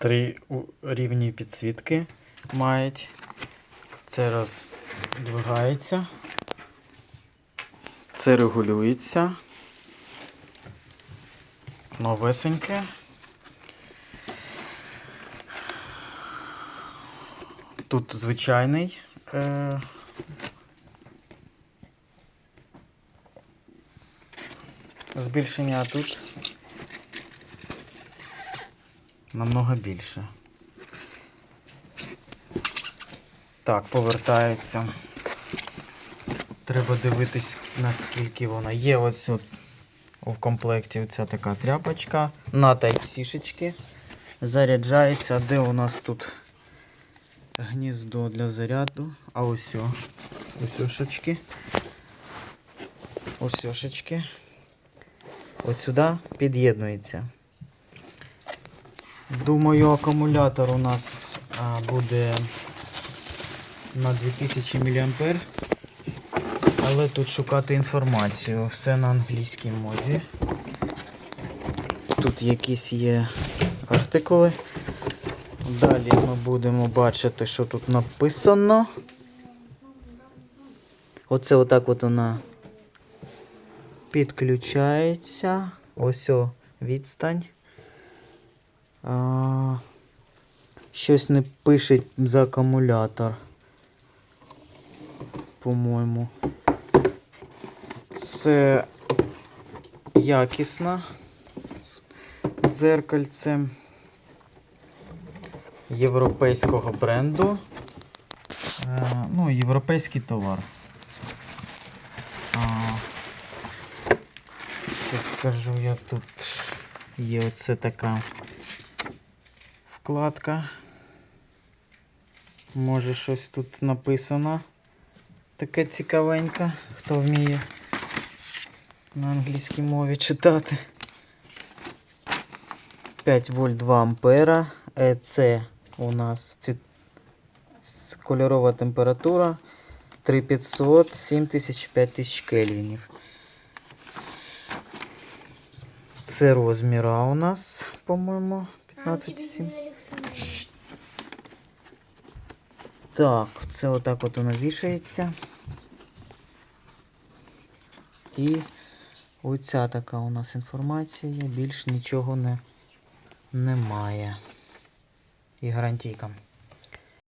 Три рівні підсвітки мають. Це роздвигається. Це регулюється. Новесеньке. Тут звичайний. Е- збільшення, тут намного більше. Так, повертаються. Треба дивитись, наскільки вона є. Ось от в комплекті оця така тряпочка на тайп-сішечки. Заряджається. Де у нас тут гніздо для заряду? А ось. Осьошечки. Осьошечки. Ось сюди під'єднується. Думаю, акумулятор у нас буде на 2000 мА. Але тут шукати інформацію. Все на англійській мові. Тут якісь є артикули. Далі ми будемо бачити, що тут написано. Оце отак от вона підключається. Ось о, відстань. А, щось не пише за акумулятор. По-моєму. Це якісно. З дзеркальцем європейського бренду. Е, ну, європейський товар. А, що кажу я тут є оце така вкладка. Може щось тут написано. Таке цікавеньке, хто вміє на англійській мові читати. 5 вольт 2 ампера. Е, Це у нас кольорова температура 3500, 7000, 5000 кельвінів. Це розміра у нас, по-моєму, 15,7. Так, це отак от воно вішається. І оця така у нас інформація, більш нічого не, немає. І гарантійка.